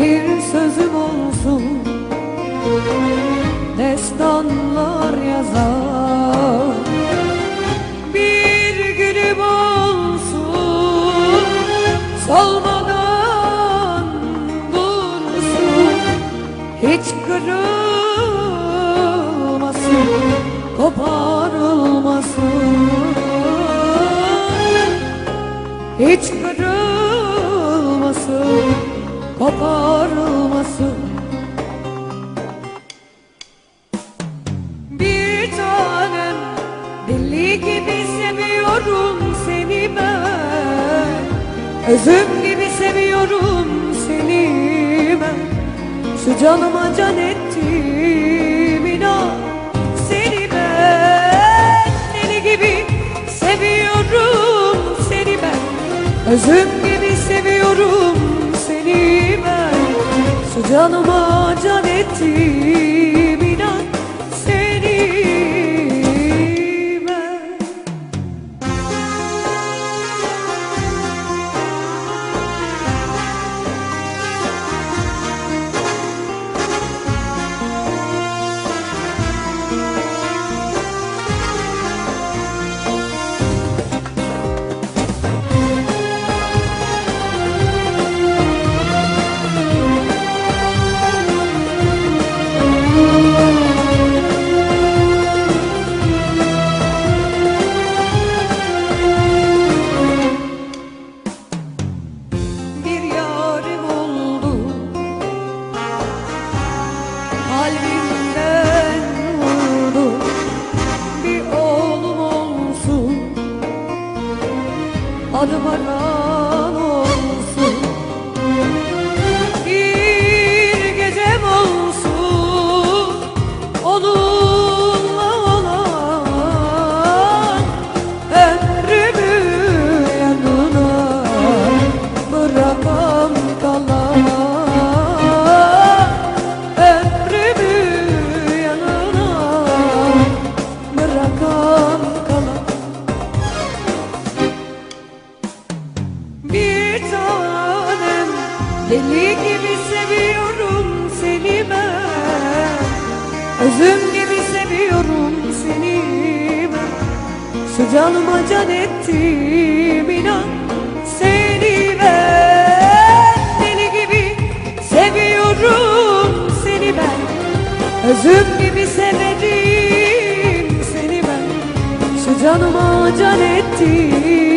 bir sözüm olsun. Destanlar yazar. Koparılmasın. Bir tanem Deli gibi seviyorum seni ben. Özüm gibi seviyorum seni ben. Şu canıma can ettim inan Seni ben. Deli gibi seviyorum seni ben. Özüm gibi canıma can ettim Adım deli gibi seviyorum seni ben. Özüm gibi seviyorum seni ben. Şu canıma can ettim inan seni ben. Deli gibi seviyorum seni ben. Özüm gibi severim seni ben. Şu canıma can ettim